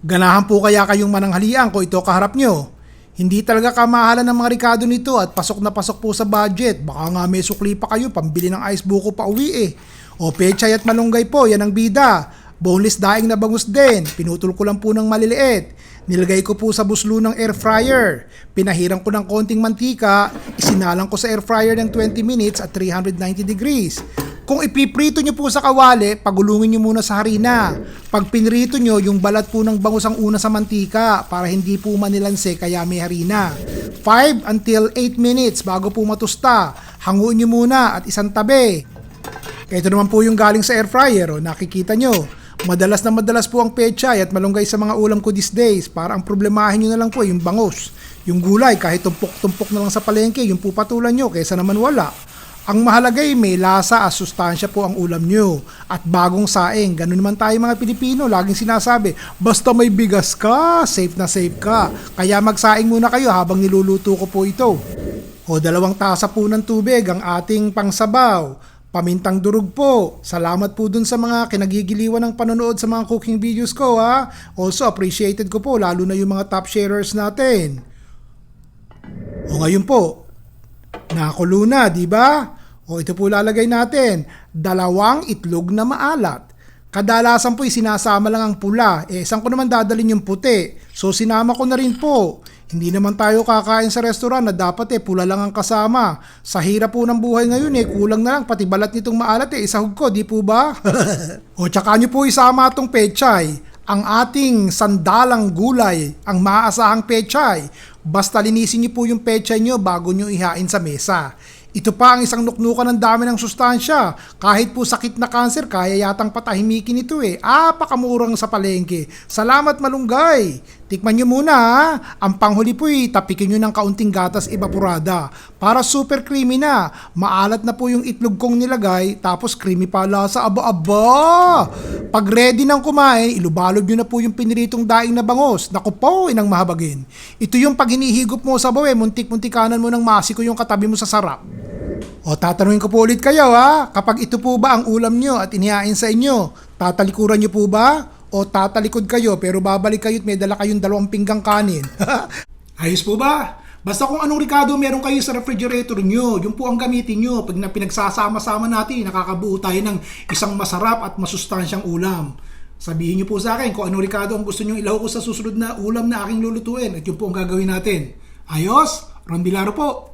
Ganahan po kaya kayong mananghalian kung ito kaharap nyo. Hindi talaga kamahalan ng mga rikado nito at pasok na pasok po sa budget. Baka nga may sukli pa kayo, pambili ng ice buko pa uwi eh. O pechay at malunggay po, yan ang bida. Boneless daing na bangus din. Pinutol ko lang po ng maliliit. Nilagay ko po sa buslo ng air fryer. Pinahiran ko ng konting mantika. Isinalang ko sa air fryer ng 20 minutes at 390 degrees. Kung ipiprito nyo po sa kawali, pagulungin nyo muna sa harina. Pag pinrito nyo, yung balat po ng bangus ang una sa mantika para hindi po manilanse kaya may harina. 5 until 8 minutes bago po matusta. Hanguin nyo muna at isang tabi. Ito naman po yung galing sa air fryer, o nakikita nyo. Madalas na madalas po ang pechay at malunggay sa mga ulam ko these days. Para ang problemahin nyo na lang po yung bangus. Yung gulay, kahit tumpok-tumpok na lang sa palengke, yung pupatulan nyo, kaysa naman wala. Ang mahalaga ay may lasa at sustansya po ang ulam nyo. At bagong saing, ganun naman tayo mga Pilipino, laging sinasabi, basta may bigas ka, safe na safe ka. Kaya magsaing muna kayo habang niluluto ko po ito. O dalawang tasa po ng tubig ang ating pangsabaw. Pamintang durog po. Salamat po dun sa mga kinagigiliwan ng panonood sa mga cooking videos ko ha. Also appreciated ko po lalo na yung mga top sharers natin. O ngayon po, nakulo na, di ba? O ito po lalagay natin, dalawang itlog na maalat. Kadalasan po sinasama lang ang pula. Eh, saan ko naman dadalhin yung puti? So sinama ko na rin po. Hindi naman tayo kakain sa restaurant na dapat eh pula lang ang kasama. Sa hirap po ng buhay ngayon eh, kulang na lang pati balat nitong maalat eh, isahog ko, di po ba? o tsaka nyo po isama itong pechay ang ating sandalang gulay, ang maaasahang pechay. Basta linisin niyo po yung pechay niyo bago niyo ihain sa mesa. Ito pa ang isang nuknukan ng dami ng sustansya. Kahit po sakit na kanser, kaya yatang patahimikin ito eh. Apakamurang sa palengke. Salamat malunggay. Tikman nyo muna ha. Ang panghuli po eh, tapikin nyo ng kaunting gatas evaporada. Para super creamy na. Maalat na po yung itlog kong nilagay, tapos creamy pa lasa. Aba-aba! Pag ready nang kumain, ilubalog nyo na po yung piniritong daing na bangos. Naku po, inang mahabagin. Ito yung pag hinihigop mo sa bawe, muntik-muntikanan mo ng masiko yung katabi mo sa sarap. O tatanungin ko po ulit kayo ha, kapag ito po ba ang ulam nyo at inihain sa inyo, tatalikuran nyo po ba? O tatalikod kayo pero babalik kayo at may dala kayong dalawang pinggang kanin? Ayos po ba? Basta kung anong ricado meron kayo sa refrigerator nyo, yun po ang gamitin nyo. Pag na pinagsasama-sama natin, nakakabuo tayo ng isang masarap at masustansyang ulam. Sabihin nyo po sa akin kung anong ricado ang gusto nyo ilaw ko sa susunod na ulam na aking lulutuin at yun po ang gagawin natin. Ayos? Ron Bilaro po.